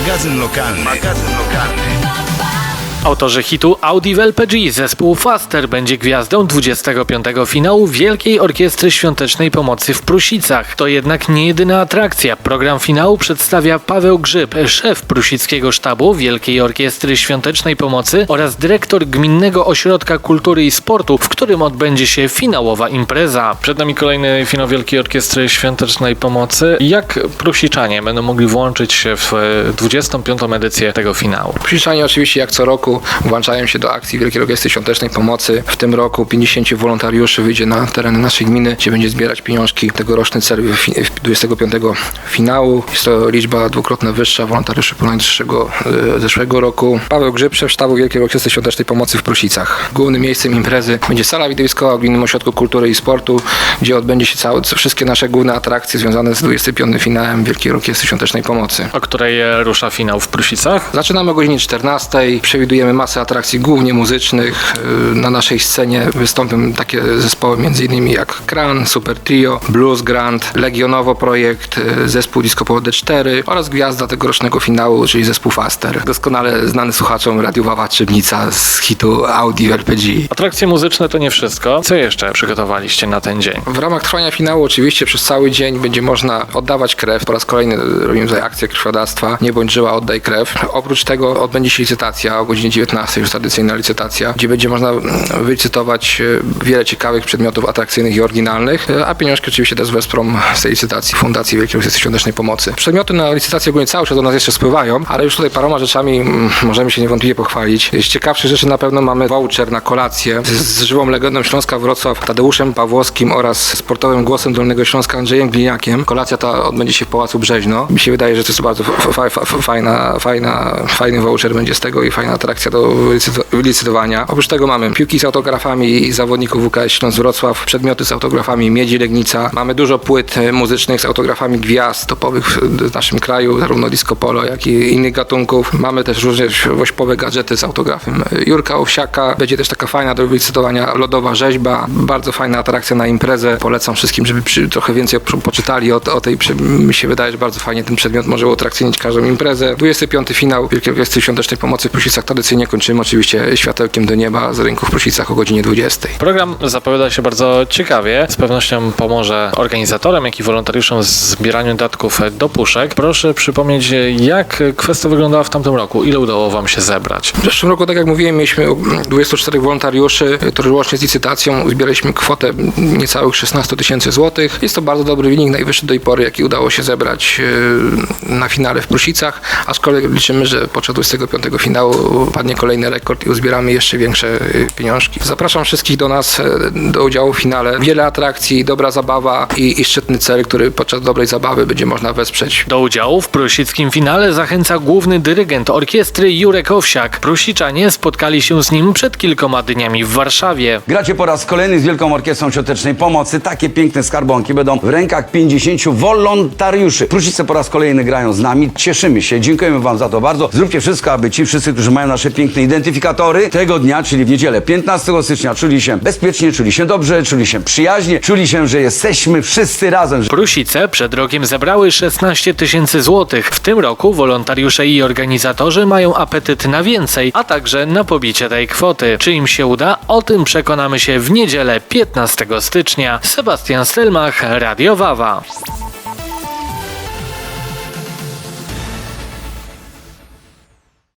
Magazine Local. Magazine Local. Autorzy hitu Audi w LPG zespół Faster będzie gwiazdą 25. finału Wielkiej Orkiestry Świątecznej Pomocy w Prusicach. To jednak nie jedyna atrakcja. Program finału przedstawia Paweł Grzyb, szef Prusickiego Sztabu Wielkiej Orkiestry Świątecznej Pomocy oraz dyrektor Gminnego Ośrodka Kultury i Sportu, w którym odbędzie się finałowa impreza. Przed nami kolejny finał Wielkiej Orkiestry Świątecznej Pomocy. Jak Prusiczanie będą mogli włączyć się w e, 25. edycję tego finału? Przyszanie oczywiście jak co roku włączają się do akcji Wielkiej Orkiestry Świątecznej Pomocy. W tym roku 50 wolontariuszy wyjdzie na tereny naszej gminy, gdzie będzie zbierać pieniążki. Tegoroczny cel fi- 25 finału. Jest to liczba dwukrotnie wyższa wolontariuszy zeszłego, e, zeszłego roku. Paweł Grzyb, szef sztabu Wielkiej Orkiestry Świątecznej Pomocy w Prusicach. Głównym miejscem imprezy będzie sala widowiskowa w Gminnym Ośrodku Kultury i Sportu, gdzie odbędzie się całe, wszystkie nasze główne atrakcje związane z 25 finałem Wielkiej Orkiestry Świątecznej Pomocy. O której rusza finał w Prusicach? Zaczynamy o godzinie 14. Przewidujemy masę atrakcji głównie muzycznych. Yy, Na naszej scenie wystąpią takie zespoły m.in. jak Kran, Super Trio, Blues Grand, Legionowo Projekt, yy, zespół Disco Polo D4 oraz gwiazda tegorocznego finału, czyli zespół Faster. Doskonale znany słuchaczom Radio Wawa Trzebnica z hitu Audi LPG. Atrakcje muzyczne to nie wszystko. Co jeszcze przygotowaliście na ten dzień? W ramach trwania finału oczywiście przez cały dzień będzie można oddawać krew. Po raz kolejny robimy tutaj akcję krwiodawstwa. Nie bądź żyła, oddaj krew. Oprócz tego odbędzie się licytacja o godzinie 19, już tradycyjna licytacja, gdzie będzie można wylicytować e, wiele ciekawych przedmiotów atrakcyjnych i oryginalnych, e, a pieniążki oczywiście też wesprą z tej licytacji Fundacji Wielkiej Orkiestry Świątecznej Pomocy. Przedmioty na licytację ogólnie cały czas do nas jeszcze spływają, ale już tutaj paroma rzeczami mm, możemy się niewątpliwie pochwalić. Z ciekawszych rzeczy na pewno mamy voucher na kolację z, z żywą legendą Śląska Wrocław Tadeuszem Pawłowskim oraz sportowym głosem Dolnego Śląska Andrzejem Gliniakiem. Kolacja ta odbędzie się w Pałacu Brzeźno. Mi się wydaje, że to jest bardzo fa- fa- fa- fajna, fajna, fajny voucher będzie z tego i fajna atrakcja do wylicyto- wylicytowania. Oprócz tego mamy piłki z autografami zawodników WKS Śląsk Wrocław, przedmioty z autografami Miedzi Legnica. Mamy dużo płyt e, muzycznych z autografami gwiazd topowych w naszym kraju, zarówno disco polo, jak i innych gatunków. Mamy też różne wośpowe gadżety z autografem e, Jurka Owsiaka. Będzie też taka fajna do wylicytowania lodowa rzeźba. Bardzo fajna atrakcja na imprezę. Polecam wszystkim, żeby przy, trochę więcej po- poczytali o, o tej. przy- Mi się wydaje, że bardzo fajnie ten przedmiot może uatrakcyjnić każdą imprezę. 25 finał Wielkiej Orkiestry Świątecznej Pomocy w Prusicach. Tradycyjnie kończymy oczywiście światełkiem do nieba z rynku w Prusicach o godzinie 20. Program zapowiada się bardzo ciekawie. Z pewnością pomoże organizatorom, jak i wolontariuszom w zbieraniu datków do puszek. Proszę przypomnieć, jak kwestia wyglądała w tamtym roku. Ile udało Wam się zebrać? W zeszłym roku, tak jak mówiłem, mieliśmy 24 wolontariuszy, którzy łącznie z licytacją zbieraliśmy kwotę niecałych 16 tysięcy złotych. Jest to bardzo dobry wynik, najwyższy do tej pory, jaki udało się zebrać e, na finale w Prusicach, aczkolwiek liczymy, że podczas 25 finału padnie kolejny rekord i uzbieramy jeszcze większe e, pieniążki. Zapraszam wszystkich do nas, e, do udziału w finale. Wiele atrakcji, dobra zabawa i, i szczytny cel, który podczas dobrej zabawy będzie można wesprzeć. Do udziału w prusickim finale zachęca główny dyrygent orkiestry Jurek Owsiak. Prusiczanie spotkali się z nim przed kilkoma dniami w Warszawie. Gracie po raz kolejny z Wielką Orkiestrą Świątecznej Pomocy. Takie piękne skarbonki będą w rękach 50 wolontariuszy. Prusice po raz kolejny grają z nami. Cieszymy się. Dziękujemy Wam za to bardzo. Zróbcie wszystko, aby ci wszyscy, którzy mają nasze piękne identyfikatory, tego dnia, czyli w niedzielę 15 stycznia, czuli się bezpiecznie, czuli się dobrze, czuli się przyjaźnie, czuli się, że jesteśmy wszyscy razem. Prusice przed rokiem zebrały 16 tysięcy złotych. W tym roku wolontariusze i organizatorzy mają apetyt na więcej, a także na pobicie tej kwoty. Czy im się uda? O tym przekonamy się w niedzielę 15 stycznia. Sebastian Stelmach, Radio Wawa.